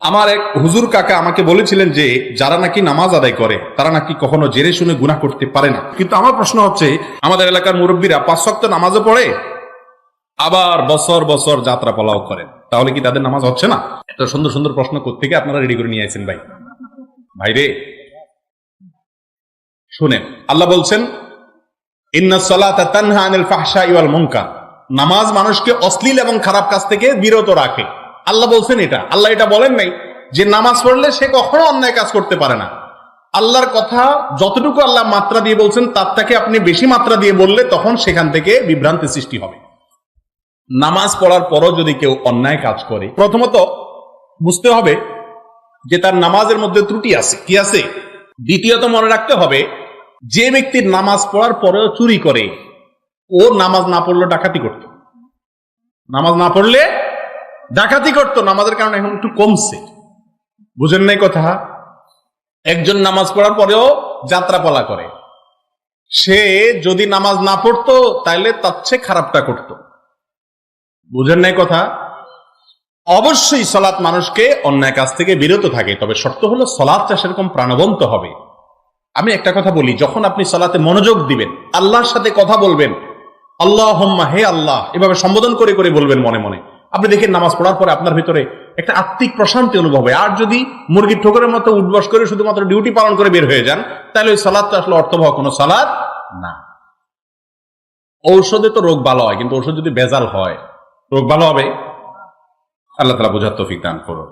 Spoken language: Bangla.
আমার এক হুজুর কাকা আমাকে বলেছিলেন যে, যারা নাকি নামাজ আদায় করে, তারা নাকি কখনো জেরে শুনে গুনাহ করতে পারে না। কিন্তু আমার প্রশ্ন হচ্ছে, আমাদের এলাকার মুরব্বীরা পাঁচ শক্ত নামাজও পড়ে, আবার বছর বছর যাত্রা পালাও করেন তাহলে কি তাদের নামাজ হচ্ছে না? এত সুন্দর সুন্দর প্রশ্ন থেকে আপনারা রেডি করে নিয়ে আসেন ভাই? ভাই রে, শুনেন, আল্লাহ বলছেন নামাজ মানুষকে অশ্লীল এবং খারাপ কাজ থেকে বিরত রাখে। আল্লাহ বলছেন এটা। আল্লাহ এটা বলেন নাই যে নামাজ পড়লে সে কখনো অন্যায় কাজ করতে পারে না। আল্লাহর কথা যতটুকু আল্লাহ মাত্রা দিয়ে বলছেন, তার থেকে আপনি বেশি মাত্রা দিয়ে বললে তখন সেখান থেকে বিভ্রান্তি সৃষ্টি হবে। নামাজ পড়ার পরও যদি কেউ অন্যায় কাজ করে, প্রথমত বুঝতে হবে যে তার নামাজের মধ্যে ত্রুটি আছে। কি আছে? দ্বিতীয়ত মনে রাখতে হবে, যে ব্যক্তির নামাজ পড়ার পরেও চুরি করে, ও নামাজ না পড়লে ডাকাতি করত। নামাজ না পড়লে ডাকাতি করত নামাজের কারণে এখন একটু কমছে। বুঝেন নাই কথা? একজন নামাজ পড়ার পরেও যাত্রাপালা করে। সে যদি নামাজ না পড়তো তাহলে তার চেয়ে খারাপটা করত। বুঝেন নাই কথা? অবশ্যই সলাৎ মানুষকে অন্যায় কাজ থেকে বিরত থাকে, তবে শর্ত হলো সলাৎটা সেরকম প্রাণবন্ত হবে। আমি একটা কথা বলি, যখন আপনি সলাতে মনোযোগ দিবেন, আল্লাহর সাথে কথা বলবেন আল্লাহ হে আল্লাহ, এভাবে সম্বোধন করে করে বলবেন মনে মনে। আপনি দেখেন নামাজ পড়ার পরে আপনার ভিতরে একটা আত্মিক প্রশান্তি অনুভব হয়। আর যদি মুরগির ঠোকরের মতো উঠবস করে শুধুমাত্র ডিউটি পালন করে বের হয়ে যান, তাহলে ওই সালাদ তো আসলে অর্থবহ, কোনো সালাদ না। ঔষধে তো রোগ ভালো হয়, কিন্তু ঔষধ যদি বেজাল হয়, রোগ ভালো হবে? আল্লাহ তালা বোঝার তৌফিক দান করুন।